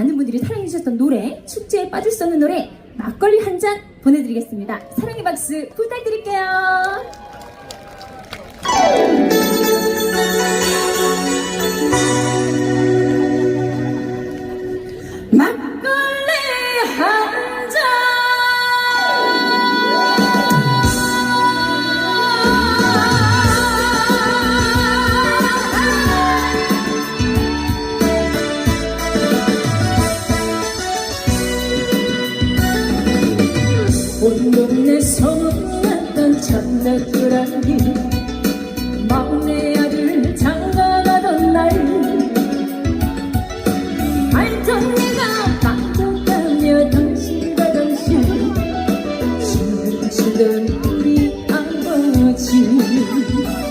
많은 분들이 사랑해주셨던 노래, 축제에 빠질 수 없는 노래, 막걸리 한 잔 보내드리겠습니다. 사랑의 박수 부탁드릴게요. you.